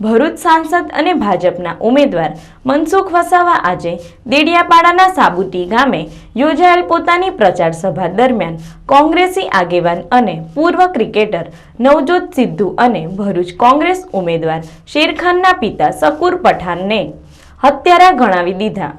ભરૂચ સાંસદ અને ભાજપના ઉમેદવાર મનસુખ વસાવા આજે દેડિયાપાડાના સાબુટી ગામે યોજાયેલ પોતાની પ્રચાર સભા દરમિયાન કોંગ્રેસી આગેવાન અને પૂર્વ ક્રિકેટર નવજોત સિદ્ધુ અને ભરૂચ કોંગ્રેસ ઉમેદવાર શેરખાનના પિતા શકુર પઠાણને હત્યારા ગણાવી દીધા.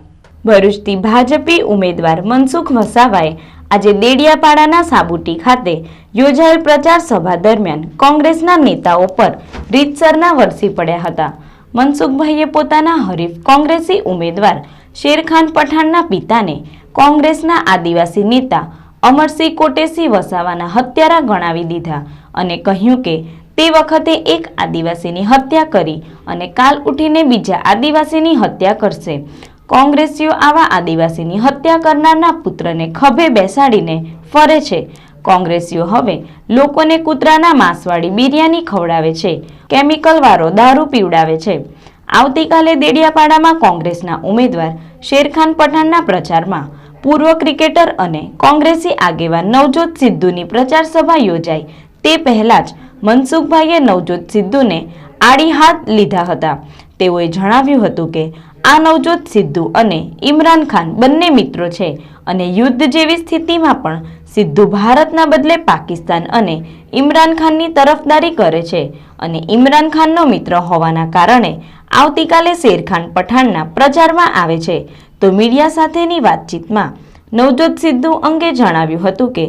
ભરૂચથી ભાજપી ઉમેદવાર મનસુખ વસાવાએ આજે દેડિયાપાડાના સાબુટી ખાતે યોજાયેલ પ્રચાર સભા દરમિયાન કોંગ્રેસના નેતાઓ પર રીતસરના વરસી પડ્યા હતા. મનસુખભાઈએ પોતાના હરીફ કોંગ્રેસી ઉમેદવાર શેરખાન પઠાણના પિતાને કોંગ્રેસના આદિવાસી નેતા અમરસિંહ કોટેસી વસાવાના હત્યારા ગણાવી દીધા અને કહ્યું કે તે વખતે એક આદિવાસીની હત્યા કરી અને કાલ ઉઠીને બીજા આદિવાસીની હત્યા કરશે. કોંગ્રેસીઓ આવા આદિવાસીની હત્યા કરનારના પુત્રને ખભે બેસાડીને ફરે છે. કોંગ્રેસીઓ હવે લોકોને કૂતરાના માંસવાળી બિરયાની ખવડાવે છે. કેમિકલવાળો દારૂ પીવડાવે છે. આવતીકાલે દેડિયાપાડામાં કોંગ્રેસના ઉમેદવાર શેરખાન પઠાણના પ્રચારમાં પૂર્વ ક્રિકેટર અને કોંગ્રેસી આગેવાન નવજોત સિદ્ધુની પ્રચાર સભા યોજાઈ. તે પહેલા જ મનસુખભાઈએ નવજોત સિદ્ધુને આડી હાથ લીધા હતા. તેઓએ જણાવ્યું હતું કે આ નવજોત સિદ્ધુ અને ઇમરાન ખાન બંને મિત્રો છે અને યુદ્ધ જેવી સ્થિતિમાં પણ સિદ્ધુ ભારતના બદલે પાકિસ્તાન અને ઇમરાન ખાનની તરફદારી કરે છે અને ઇમરાન ખાનનો મિત્ર હોવાના કારણે આવતીકાલે શેરખાન પઠાણના પ્રચારમાં આવે છે. તો મીડિયા સાથેની વાતચીતમાં નવજોત સિદ્ધુ અંગે જણાવ્યું હતું કે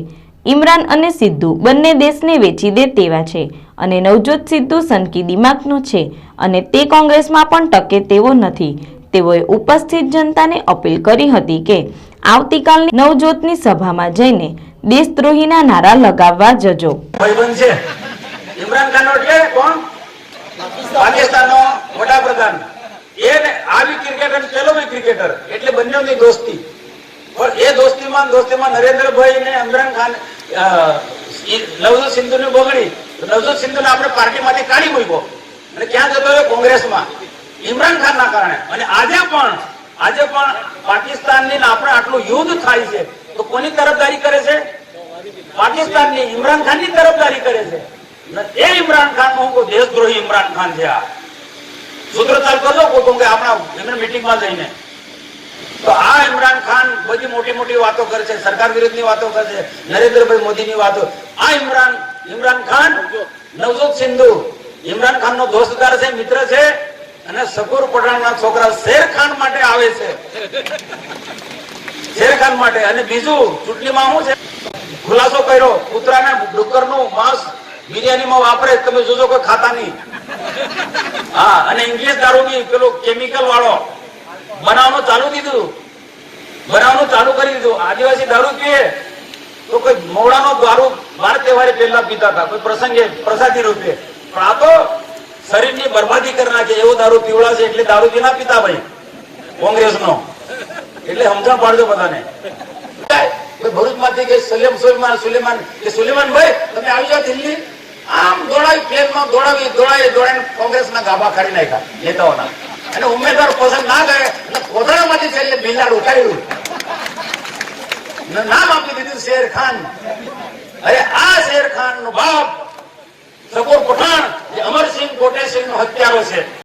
ઇમરાન અને સિદ્ધુ બંને દેશને વેચી દે તેવા છે અને નવજોત સિદ્ધુ સનકી દિમાગનો છે અને તે કોંગ્રેસમાં પણ ટકે તેવો નથી. તેઓએ ઉપસ્થિત જનતાને અપીલ કરી હતી કે આવતીકાલની નવજોતની સભામાં જઈને દેશદ્રોહીના નારા લગાવવા જજો. ક્રિકેટર એટલે બંનેની દોસ્તી. પણ એ દોસ્તીમાં દોસ્તીમાં નરેન્દ્રભાઈ ને ઇમરાન ખાન નવજોત સિંધુ ને બગડી નવજોત સિંધુ ને આપણે પાર્ટીમાંથી કાઢી મૂક્યો. અને ક્યાં જતો રહ્યો? કોંગ્રેસમાં. ઇમરાન ખાન ના કારણે. અને આજે પણ આજે પણ પાકિસ્તાનની ને આપણે આટલું યુદ્ધ થાય છે, તો કોની તરફદારી કરે છે? પાકિસ્તાનની ઇમરાન ખાનની તરફદારી કરે છે. એ ઇમરાન ખાન હું દેશદ્રોહી ઇમરાન ખાન છે આ. સૂત્રતાલ કરજો કોઈ કે આપણા એમને મીટિંગમાં જઈને. તો આ ઇમરાન ખાન બધી મોટી મોટી વાતો કરે છે, સરકાર વિરુદ્ધની વાતો કરે છે, નરેન્દ્રભાઈ મોદીની વાતો. આ ઇમરાન ઇમરાન ખાન, નવજોત સિંધુ. ઇમરાન ખાન નો દોસ્તદાર છે, મિત્ર છે. અને સગુર પઠાણના છોકરા શેરખાન માટે આવે છે. શેરખાન માટે. અને બીજું, ચૂંટણીમાં શું છે? ખુલાસો કર્યો. કૂતરાને ડુક્કરનું માંસ બિરયાનીમાં વાપરે. તમે જોજો કોઈ ખાતા નહીં. હા, અને ઇંગ્લિશ દારૂ પેલો કેમિકલ વાળો. બનાવવાનું ચાલુ દીધું. બનાવવાનું ચાલુ કરી દીધું. આદિવાસી દારૂ પીએ તો કોઈ મોડાનો દારૂ બાર તહેવારે પહેલા પીતા હતા. કોઈ પ્રસંગે પ્રસાદી રૂપે. પણ આ તો શરીરની બરબાદી કરી નાખે, એવો દારૂ પીવડાવશે એટલે દારૂ બી ના પીતા ભાઈ, કોંગ્રેસનો. એટલે સમજણ પાડજો બધાને. દોડાવી દોડાવીને કોંગ્રેસના ગાભા ખાડી નાખ્યા, નેતાઓના. અને ઉમેદવાર પસંદ ના કરે, અને છેલ્લે બિલ્લાડ ઉઠાવ્યું નામ આપી દીધું શેર ખાન. અરે આ શેર ખાન નો બાપ સકોર પઠાણ જે અમરસિંહ કોટેસિંહ નો હત્યારો છે.